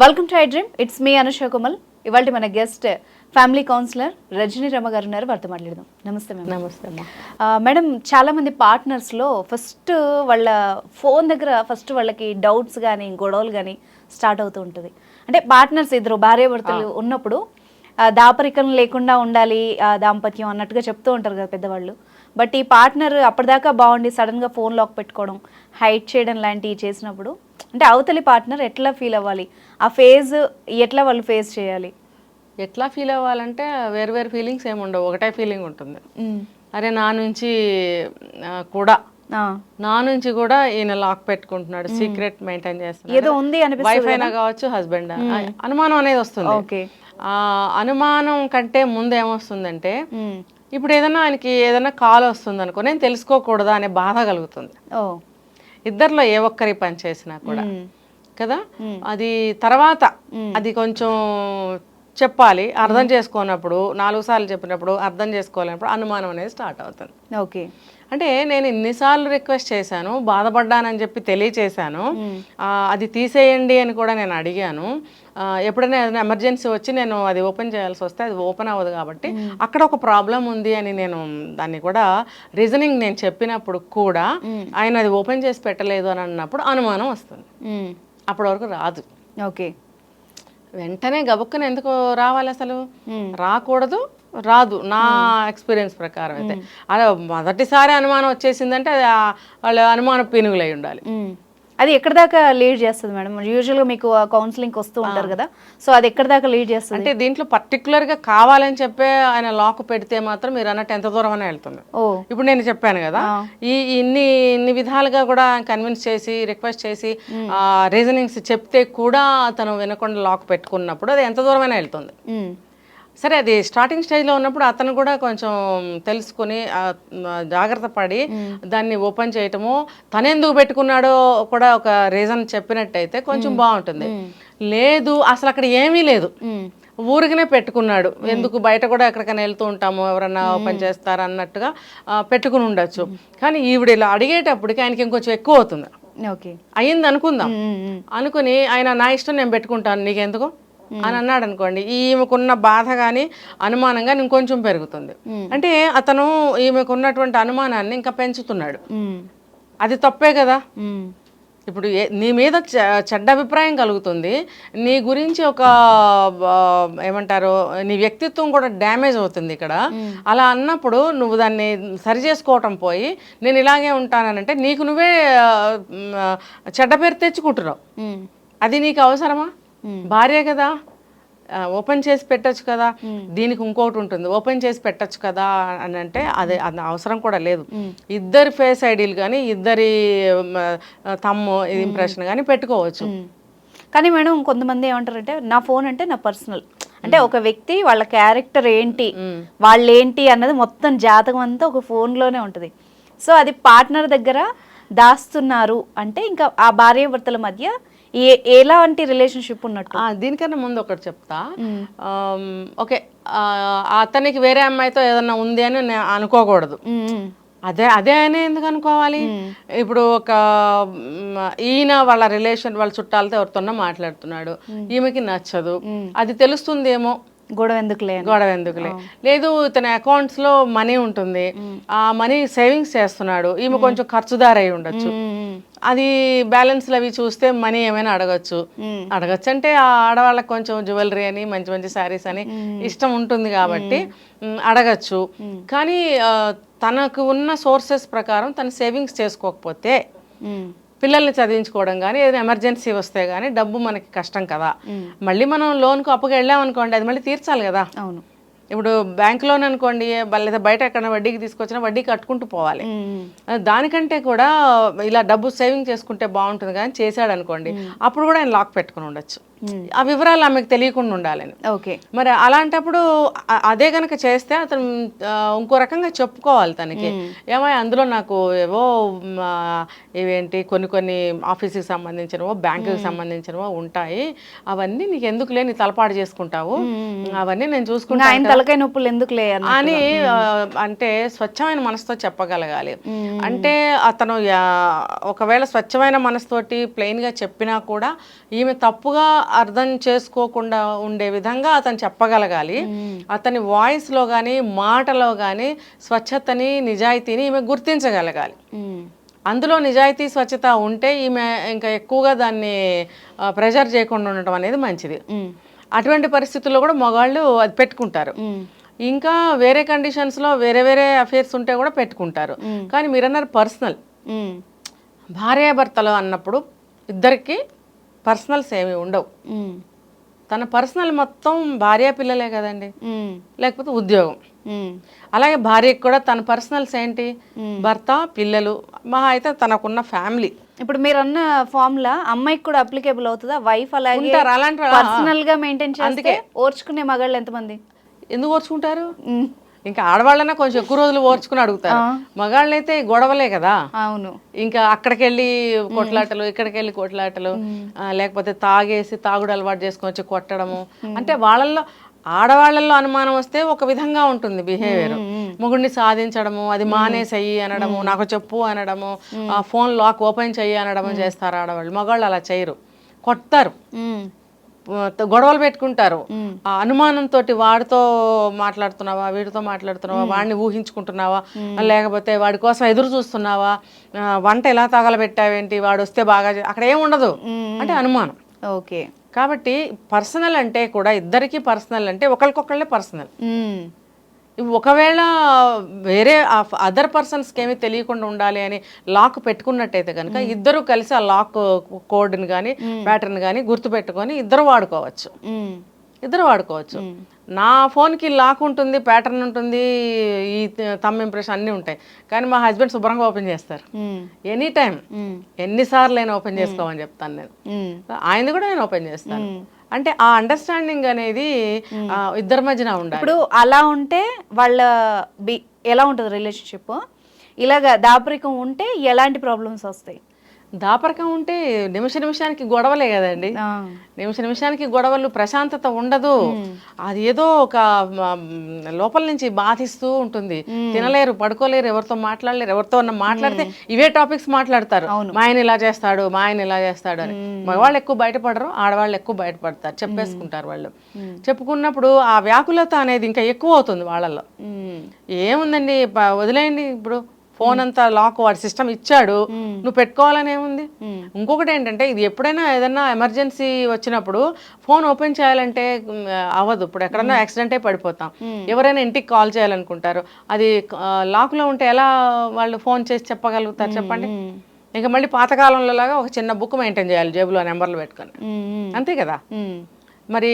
Welcome to I dream it's me Anusha Kumal ఇవాళ మన guest family counsellor Rajani Rama గారు ఉన్నారు. వారితో మాట్లాడదాం. నమస్తే మ్యామ్ నమస్తే మేడం చాలా మంది పార్ట్నర్స్లో ఫస్ట్ వాళ్ళ ఫోన్ దగ్గర ఫస్ట్ వాళ్ళకి డౌట్స్ కానీ గొడవలు కానీ స్టార్ట్ అవుతూ ఉంటుంది. అంటే పార్ట్నర్స్ ఇద్దరు భార్యాభర్తలు ఉన్నప్పుడు దాపరికం లేకుండా ఉండాలి దాంపత్యం అన్నట్టుగా చెప్తూ ఉంటారు కదా పెద్దవాళ్ళు. బట్ ఈ పార్ట్నర్ అప్పటిదాకా బాగుండి సడన్గా ఫోన్ లాక్ పెట్టుకోవడం హైట్ చేయడం లాంటివి చేసినప్పుడు అంటే అవతలి పార్ట్నర్ ఎట్లా ఫీల్ అవ్వాలి? ఆ ఫేజ్ ఎట్లా వాళ్ళు ఫేస్ చేయాలి? ఎట్లా ఫీల్ అవ్వాలంటే వేరు వేరు ఫీలింగ్స్ ఏమి ఉండవు. ఒకటే ఫీలింగ్ ఉంటుంది. అరే నా నుంచి కూడా. నా నుంచి కూడా ఈయన లాక్ పెట్టుకుంటున్నాడు సీక్రెట్ మెయింటైన్ ఏదో చేస్తున్నాడు. ఉంది అనిపిస్తుంది వైఫ్ అయినా కావచ్చు హస్బెండ్ అనుమానం అనేది వస్తుంది. ఆ అనుమానం కంటే ముందు ఏమొస్తుందంటే. ఇప్పుడు ఏదైనా ఆయనకి ఏదైనా కాల్ వస్తుంది అనుకో నేను తెలుసుకోకూడదా అనే బాధ కలుగుతుంది. ఇద్దరిలో ఏ ఒక్కరి పని చేసినా కూడా. కదా? అది తర్వాత అది కొంచెం చెప్పాలి అర్థం చేసుకోనప్పుడు నాలుగు సార్లు చెప్పినప్పుడు అర్థం చేసుకోలేనప్పుడు అనుమానం అనేది స్టార్ట్ అవుతుంది. ఓకే. అంటే నేను ఎన్నిసార్లు రిక్వెస్ట్ చేశాను బాధపడ్డానని చెప్పి తెలియచేశాను. అది తీసేయండి అని కూడా నేను అడిగాను. ఎప్పుడైనా ఏదైనా ఎమర్జెన్సీ వచ్చి నేను అది ఓపెన్ చేయాల్సి వస్తే అది ఓపెన్ అవ్వదు కాబట్టి అక్కడ ఒక ప్రాబ్లం ఉంది అని నేను దాన్ని కూడా రీజనింగ్ నేను చెప్పినప్పుడు కూడా ఆయన అది ఓపెన్ చేసి పెట్టలేదు అని అన్నప్పుడు అనుమానం వస్తుంది. అప్పటి వరకు రాదు. ఓకే. వెంటనే గబుక్కున ఎందుకు రావాలి అసలు? రాకూడదు రాదు. నా ఎక్స్పీరియన్స్ ప్రకారం అయితే. అలా మొదటిసారి అనుమానం వచ్చేసిందంటే అది వాళ్ళ అనుమానం పినుగులై ఉండాలి. అది ఎక్కడి దాకా లీడ్ చేస్తుంది మేడం? యూజువల్గా మీకు కౌన్సిలింగ్ వస్తూ ఉంటారు కదా. సో అది ఎక్కడి దాకా లీడ్ చేస్తుంది? అంటే దీంట్లో particular గా కావాలని చెప్పే ఆయన లాక్ పెడితే మాత్రం మీరు అన్నట్టు ఎంత దూరం అనే వెళ్తుంది ఇప్పుడు నేను చెప్పాను కదా ఈ ఇన్ని ఇన్ని విధాలుగా కూడా కన్విన్స్ చేసి రిక్వెస్ట్ చేసి రీజనింగ్స్ చెప్తే కూడా అతను వినకుండా లాక్ పెట్టుకున్నప్పుడు అది ఎంత దూరమైనా వెళ్తుంది. సరే అది స్టార్టింగ్ స్టేజ్లో ఉన్నప్పుడు అతను కూడా కొంచెం తెలుసుకుని జాగ్రత్త పడి దాన్ని ఓపెన్ చేయటము తను ఎందుకు పెట్టుకున్నాడో కూడా ఒక రీజన్ చెప్పినట్టయితే కొంచెం బాగుంటుంది. లేదు అసలు అక్కడ ఏమీ లేదు. ఊరికనే పెట్టుకున్నాడు. ఎందుకు బయట కూడా ఎక్కడికైనా వెళ్తూ ఉంటాము ఎవరన్నా ఓపెన్ చేస్తారు అన్నట్టుగా పెట్టుకుని ఉండొచ్చు. కానీ ఈవిడ ఇలా అడిగేటప్పటికి ఆయనకి ఇంకొంచెం ఎక్కువ అవుతుంది. ఓకే. అయ్యింది అనుకుందాం. అనుకుని ఆయన నా ఇష్టం నేను పెట్టుకుంటాను. నీకెందుకు? అని అన్నాడు అనుకోండి ఈమెకున్న బాధ కానీ అనుమానం కానీ ఇంకొంచెం పెరుగుతుంది. అంటే అతను ఈమెకున్నటువంటి అనుమానాన్ని ఇంకా పెంచుతున్నాడు. అది తప్పే కదా. ఇప్పుడు నీ మీద చెడ్డ అభిప్రాయం కలుగుతుంది. నీ గురించి ఒక ఏమంటారు నీ వ్యక్తిత్వం కూడా డ్యామేజ్ అవుతుంది ఇక్కడ. అలా అన్నప్పుడు నువ్వు దాన్ని సరి చేసుకోవటం పోయి నేను ఇలాగే ఉంటానంటే నీకు నువ్వే చెడ్డ పేరు తెచ్చుకుంటున్నావు. అది నీకు అవసరమా? భార్య కదా ఓపెన్ చేసి పెట్టొచ్చు కదా దీనికి ఇంకోటి ఉంటుంది ఓపెన్ చేసి పెట్టొచ్చు కదా అని అంటే అది అది అవసరం కూడా లేదు. ఇద్దరి ఫేస్ ఐడీలు కానీ ఇద్దరి తమ్ము ఇంప్రెషన్ కానీ పెట్టుకోవచ్చు. కానీ మేడం కొంతమంది ఏమంటారంటే నా ఫోన్ అంటే నా పర్సనల్. అంటే ఒక వ్యక్తి వాళ్ళ క్యారెక్టర్ ఏంటి వాళ్ళు ఏంటి అన్నది మొత్తం జాతకం అంతా ఒక ఫోన్లోనే ఉంటుంది. సో అది పార్ట్నర్ దగ్గర దాస్తున్నారు అంటే ఇంకా ఆ భార్యాభర్తల మధ్య ఏ ఎలాంటి రిలేషన్షిప్ ఉన్నట్టు? దీనికన్నా ముందు ఒకటి చెప్తా. ఓకే అతనికి వేరే అమ్మాయితో ఏదన్నా ఉంది అని నేను అనుకోకూడదు. అదే అదే అని ఎందుకు అనుకోవాలి? ఇప్పుడు ఒక ఈయన వాళ్ళ రిలేషన్ వాళ్ళ చుట్టాలతో ఎవరితోనో మాట్లాడుతున్నాడు. ఈమెకి నచ్చదు. అది తెలుస్తుందేమో? గొడవ ఎందుకులే. గొడవ ఎందుకులే లేదు ఇతని అకౌంట్స్లో మనీ ఉంటుంది. ఆ మనీ సేవింగ్స్ చేస్తున్నాడు. ఈమె కొంచెం ఖర్చుదారు ఉండొచ్చు. అది బ్యాలెన్స్ అవి చూస్తే మనీ ఏమైనా అడగచ్చు. అడగచ్చు అంటే ఆ ఆడవాళ్ళకి కొంచెం జ్యువెలరీ అని మంచి మంచి శారీస్ అని ఇష్టం ఉంటుంది కాబట్టి అడగచ్చు. కానీ తనకు ఉన్న సోర్సెస్ ప్రకారం తను సేవింగ్స్ చేసుకోకపోతే. పిల్లల్ని చదివించుకోవడం కానీ ఏదైనా ఎమర్జెన్సీ వస్తే కానీ డబ్బు మనకి కష్టం కదా. మళ్ళీ మనం లోన్కు అప్పుగా వెళ్ళామనుకోండి అది మళ్ళీ తీర్చాలి కదా. అవును. ఇప్పుడు బ్యాంక్ లోన్ అనుకోండి లేదా బయట ఎక్కడ వడ్డీకి తీసుకొచ్చినా వడ్డీ కట్టుకుంటూ పోవాలి. దానికంటే కూడా ఇలా డబ్బు సేవింగ్ చేసుకుంటే బాగుంటుంది కానీ చేశాడు అనుకోండి అప్పుడు కూడా ఆయన లాక్ పెట్టుకుని ఉండొచ్చు. ఆ వివరాలు ఆమెకు తెలియకుండా ఉండాలని. ఓకే. మరి అలాంటప్పుడు అదే గనక చేస్తే అతను ఇంకో రకంగా చెప్పుకోవాలి తనకి. ఏమై అందులో నాకు ఏవో ఇవేంటి కొన్ని కొన్ని ఆఫీస్కి సంబంధించినవో బ్యాంకుకి సంబంధించినవో ఉంటాయి. అవన్నీ నీకు ఎందుకు లేని తలపాటు చేసుకుంటావు? అవన్నీ నేను చూసుకుంటాను. తలకాయ నొప్పులు ఎందుకులే అన్న అని అంటే స్వచ్ఛమైన మనసుతో చెప్పగలగాలి. అంటే అతను ఒకవేళ స్వచ్ఛమైన మనసుతోటి ప్లెయిన్గా చెప్పినా కూడా ఈమె తప్పుగా అర్థం చేసుకోకుండా ఉండే విధంగా అతను చెప్పగలగాలి. అతని వాయిస్లో కానీ మాటలో కానీ స్వచ్ఛతని నిజాయితీని ఈమె గుర్తించగలగాలి. అందులో నిజాయితీ స్వచ్ఛత ఉంటే ఈమె ఇంకా ఎక్కువగా దాన్ని ప్రెజర్ చేయకుండా ఉండటం అనేది మంచిది. అటువంటి పరిస్థితుల్లో కూడా మగవాళ్ళు అది పెట్టుకుంటారు. ఇంకా వేరే కండిషన్స్లో వేరే వేరే అఫేర్స్ ఉంటే కూడా పెట్టుకుంటారు. కానీ మీరన్నారు పర్సనల్ భార్యాభర్తలు అన్నప్పుడు ఇద్దరికి పర్సనల్స్ ఏమి ఉండవు. తన పర్సనల్ మొత్తం భార్య పిల్లలే కదండి. లేకపోతే ఉద్యోగం. అలాగే భార్యకి కూడా తన పర్సనల్స్ ఏంటి? భర్త పిల్లలు మహా అయితే తనకున్న ఫ్యామిలీ ఇప్పుడు మీరు అన్న ఫార్ములా అమ్మాయికి కూడా అప్లికేబుల్ అవుతుందా? వైఫ్ అలాగే ఉంటారు అలాంటి పర్సనల్గా మెయింటైన్ చేస్తే ఓర్చుకునే మగాళ్ళు ఎంతమంది? ఎందుకు ఓర్చుకుంటారు? ఇంకా ఆడవాళ్ళన్నా కొంచెం ఎక్కువ రోజులు ఓర్చుకుని అడుగుతారు. మగాళ్ళైతే గొడవలే కదా? అవును. ఇంకా అక్కడికి వెళ్ళి కొట్లాటలు ఇక్కడికి వెళ్ళి కొట్లాటలు ఆ, లేకపోతే తాగేసి తాగుడు అలవాటు చేసుకొని వచ్చి కొట్టడము. అంటే వాళ్ళల్లో ఆడవాళ్ళల్లో అనుమానం వస్తే ఒక విధంగా ఉంటుంది బిహేవియర్ మొగుడిని సాధించడము అది మానేసెయ్యి అనడము నాకు చెప్పు అనడము ఆ ఫోన్ లాక్ ఓపెన్ చెయ్యి అనడము చేస్తారు ఆడవాళ్ళు. మగవాళ్ళు అలా చేయరు. కొడతారు ఉమ్, గొడవలు పెట్టుకుంటారు. ఆ అనుమానంతో వాడితో మాట్లాడుతున్నావా వీడితో మాట్లాడుతున్నావా వాడిని ఊహించుకుంటున్నావా లేకపోతే వాడి కోసం ఎదురు చూస్తున్నావా వంట ఎలా తగలబెట్టావేంటి వాడు వస్తే బాగా అక్కడ ఏం ఉండదు. అంటే అనుమానం. ఓకే. కాబట్టి పర్సనల్ అంటే కూడా ఇద్దరికి పర్సనల్ అంటే ఒకరికొకళ్ళే పర్సనల్. ఒకవేళ వేరే అదర్ పర్సన్స్కి ఏమీ తెలియకుండా ఉండాలి అని లాక్ పెట్టుకున్నట్టయితే కనుక ఇద్దరు కలిసి ఆ లాక్ కోడ్ని కానీ ప్యాటర్న్ కానీ గుర్తుపెట్టుకొని ఇద్దరు వాడుకోవచ్చు. ఇద్దరు వాడుకోవచ్చు. నా ఫోన్కి లాక్ ఉంటుంది ప్యాటర్న్ ఉంటుంది ఈ తమ్ ఇంప్రెషన్ అన్నీ ఉంటాయి. కానీ మా హస్బెండ్ శుభ్రంగా ఓపెన్ చేస్తారు. ఎనీ టైం ఎన్నిసార్లు నేను ఓపెన్ చేసుకోమని చెప్తాను నేను. ఉమ్, ఆయనది కూడా నేను ఓపెన్ చేస్తాను. అంటే ఆ అండర్స్టాండింగ్ అనేది ఇద్దరి మధ్యన ఉండాలి. ఇప్పుడు అలా ఉంటే వాళ్ళ బి ఎలా ఉంటుంది రిలేషన్షిప్ ఇలాగ దాపరికం ఉంటే ఎలాంటి ప్రాబ్లమ్స్ వస్తాయి? దాపరకం ఉంటే నిమిష నిమిషానికి గొడవలే కదండి. నిమిష నిమిషానికి గొడవలు ప్రశాంతత ఉండదు. అది ఏదో ఒక లోపల నుంచి బాధిస్తూ ఉంటుంది. తినలేరు పడుకోలేరు ఎవరితో మాట్లాడలేరు ఎవరితో అన్న మాట్లాడితే ఇవే టాపిక్స్ మాట్లాడతారు. మా ఆయన ఇలా చేస్తాడు మా ఆయన ఇలా చేస్తాడు అని. మగవాళ్ళు ఎక్కువ బయటపడరు ఆడవాళ్ళు ఎక్కువ బయటపడతారు. చెప్పేసుకుంటారు వాళ్ళు. చెప్పుకున్నప్పుడు ఆ వ్యాకులత అనేది ఇంకా ఎక్కువ అవుతుంది వాళ్ళల్లో. ఏముందండి వదిలేయండి ఇప్పుడు. ఫోన్ అంతా లాక్ వాడి సిస్టమ్ ఇచ్చాడు. నువ్వు పెట్టుకోవాలని ఏముంది? ఇంకొకటి ఏంటంటే ఇది ఎప్పుడైనా ఏదైనా ఎమర్జెన్సీ వచ్చినప్పుడు ఫోన్ ఓపెన్ చేయాలంటే అవ్వదు. ఇప్పుడు ఎక్కడన్నా యాక్సిడెంట్ పడిపోతాం. ఎవరైనా ఇంటికి కాల్ చేయాలనుకుంటారు. అది లాక్లో ఉంటే ఎలా వాళ్ళు ఫోన్ చేసి చెప్పగలుగుతారు చెప్పండి? ఇంకా మళ్ళీ పాతకాలంలో లాగా ఒక చిన్న బుక్ మెయింటైన్ చేయాలి జేబులో నెంబర్లు పెట్టుకొని. అంతే కదా? మరి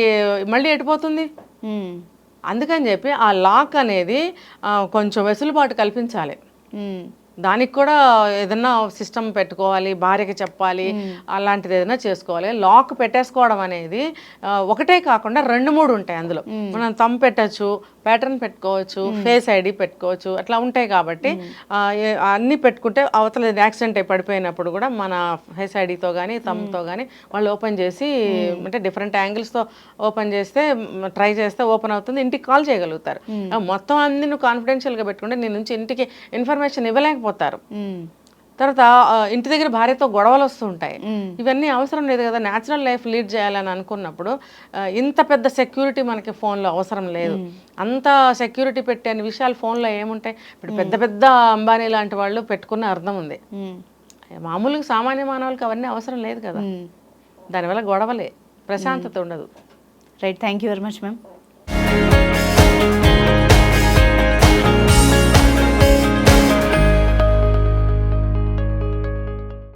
మళ్ళీ ఎటుపోతుంది? అందుకని చెప్పి ఆ లాక్ అనేది కొంచెం వెసులుబాటు కల్పించాలి. ఉమ్, దానికి కూడా ఏదన్నా సిస్టమ్ పెట్టుకోవాలి భార్యకి చెప్పాలి అలాంటిది ఏదైనా చేసుకోవాలి. లాక్ పెట్టేసుకోవడం అనేది ఒకటే కాకుండా రెండు మూడు ఉంటాయి అందులో. మనం తమ్ పెట్టచ్చు ప్యాటర్న్ పెట్టుకోవచ్చు ఫేస్ ఐడి పెట్టుకోవచ్చు అట్లా ఉంటాయి కాబట్టి అన్నీ పెట్టుకుంటే అవతల యాక్సిడెంట్ అయి పడిపోయినప్పుడు కూడా మన ఫేస్ ఐడితో కానీ తమ్తో కానీ వాళ్ళు ఓపెన్ చేసి అంటే డిఫరెంట్ యాంగిల్స్తో ఓపెన్ చేస్తే ట్రై చేస్తే ఓపెన్ అవుతుంది ఇంటికి కాల్ చేయగలుగుతారు. మొత్తం అన్ని నువ్వు కాన్ఫిడెన్షియల్గా పెట్టుకుంటే నీ నుంచి ఇంటికి ఇన్ఫర్మేషన్ ఇవ్వలేకపోతారు ఉమ్, తర్వాత ఇంటి దగ్గర భార్యతో గొడవలు వస్తూ ఉంటాయి. ఉమ్, ఇవన్నీ అవసరం లేదు కదా. న్యాచురల్ లైఫ్ లీడ్ చేయాలని అనుకున్నప్పుడు ఇంత పెద్ద సెక్యూరిటీ మనకి ఫోన్లో అవసరం లేదు. అంత సెక్యూరిటీ పెట్టే అన్ని విషయాలు ఫోన్లో ఏముంటాయి? ఇప్పుడు పెద్ద పెద్ద అంబానీ లాంటి వాళ్ళు పెట్టుకున్న అర్థం ఉంది. మామూలుగా సామాన్య మానవులకి అవన్నీ అవసరం లేదు కదా. దానివల్ల గొడవలే. ప్రశాంతత ఉండదు. Right thank you very much ma'am